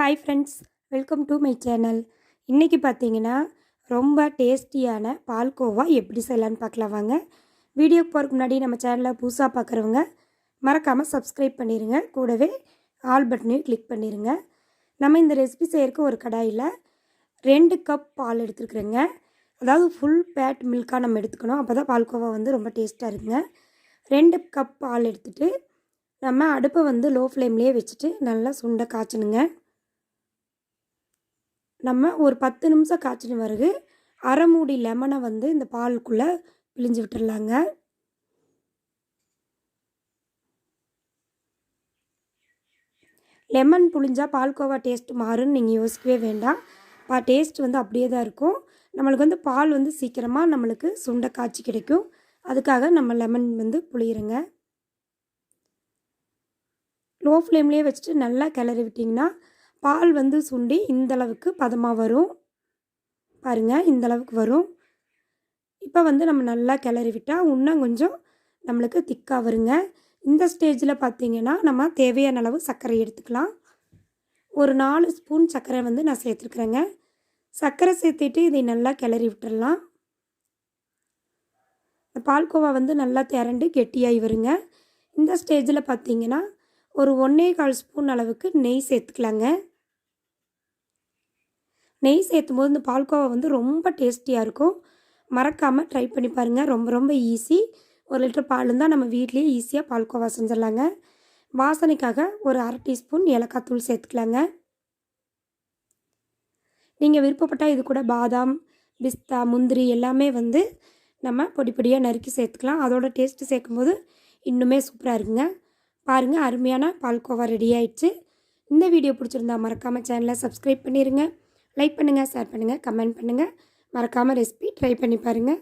Hi friends welcome to my channel இன்றைக்கி பார்த்தீங்கன்னா ரொம்ப டேஸ்டியான பால்கோவா எப்படி செய்யலான்னு பார்க்கலாம் வாங்க. வீடியோ போகிறதுக்கு முன்னாடி நம்ம சேனலை புதுசாக பார்க்குறவங்க மறக்காமல் சப்ஸ்கிரைப் பண்ணிடுங்க கூடவே ஆல் பட்டனையும் கிளிக் பண்ணிடுங்க நம்ம இந்த ரெசிபி செய்யறதுக்கு ஒரு கடாயில் ரெண்டு கப் பால் எடுத்துருக்குறேங்க. அதாவது ஃபுல் பேட் மில்காக நம்ம எடுத்துக்கணும். அப்போ தான் பால்கோவா வந்து ரொம்ப டேஸ்ட்டாக இருக்குங்க. ரெண்டு கப் பால் எடுத்துகிட்டு நம்ம அடுப்பை வந்து லோ ஃப்ளேம்லேயே வச்சுட்டு நல்லா சுண்டை காய்ச்சணுங்க. நம்ம ஒரு பத்து நிமிஷம் காய்ச்சின பிறகு அரை மூடி லெமனை வந்து இந்த பாலுக்குள்ளே பிழிஞ்சு விட்டுடலாங்க. லெமன் புழிஞ்சால் பால்கோவா டேஸ்ட் மாறுன்னு நீங்கள் யோசிக்கவே வேண்டாம். பா டேஸ்ட் வந்து அப்படியே தான் இருக்கும். நம்மளுக்கு வந்து பால் வந்து சீக்கிரமாக நம்மளுக்கு சுண்டை காய்ச்சி கிடைக்கும். அதுக்காக நம்ம லெமன் வந்து புளியிறங்க லோ ஃப்ளேம்லேயே வச்சுட்டு நல்லா கிளறி விட்டிங்கன்னா பால் வந்து சுண்டி இந்தளவுக்கு பதமாக வரும். பாருங்கள் இந்தளவுக்கு வரும். இப்போ வந்து நம்ம நல்லா கிளறி விட்டால் இன்னும் கொஞ்சம் நம்மளுக்கு திக்காக வருங்க. இந்த ஸ்டேஜில் பார்த்திங்கன்னா நம்ம தேவையான அளவு சர்க்கரை எடுத்துக்கலாம். ஒரு நாலு ஸ்பூன் சர்க்கரை வந்து நான் சேர்த்துருக்குறேங்க. சர்க்கரை சேர்த்துட்டு இதை நல்லா கிளறி விட்டுடலாம் பால்கோவா வந்து நல்லா திரண்டு கெட்டியாகி வருங்க. இந்த ஸ்டேஜில் பார்த்திங்கன்னா ஒரு ஒன்றே கால் ஸ்பூன் அளவுக்கு நெய் சேர்த்துக்கலாங்க. நெய் சேர்த்தும் போது இந்த பால்கோவா வந்து ரொம்ப டேஸ்டியாக இருக்கும். மறக்காமல் ட்ரை பண்ணி பாருங்கள் ரொம்ப ரொம்ப ஈஸி. ஒரு லிட்டர் பால் இருந்தால் நம்ம வீட்லேயே ஈஸியாக பால்கோவா செஞ்சிடலாங்க. வாசனைக்காக ஒரு அரை டீஸ்பூன் ஏலக்காய் தூள் சேர்த்துக்கலாங்க. நீங்கள் விருப்பப்பட்டால் இது கூட பாதாம் பிஸ்தா முந்திரி எல்லாமே வந்து நம்ம பொடி பொடியாக நறுக்கி சேர்த்துக்கலாம். அதோட டேஸ்ட்டு சேர்க்கும்போது இன்னுமே சூப்பராக இருக்குங்க. பாருங்கள் அருமையான பால்கோவா ரெடி ஆயிடுச்சு. இந்த வீடியோ பிடிச்சிருந்தா மறக்காமல் சேனலை சப்ஸ்கிரைப் பண்ணிடுங்க லைக் பண்ணுங்கள் ஷேர் பண்ணுங்கள் கமெண்ட் பண்ணுங்கள் மறக்காமல் ரெசிபி ட்ரை பண்ணி பாருங்கள்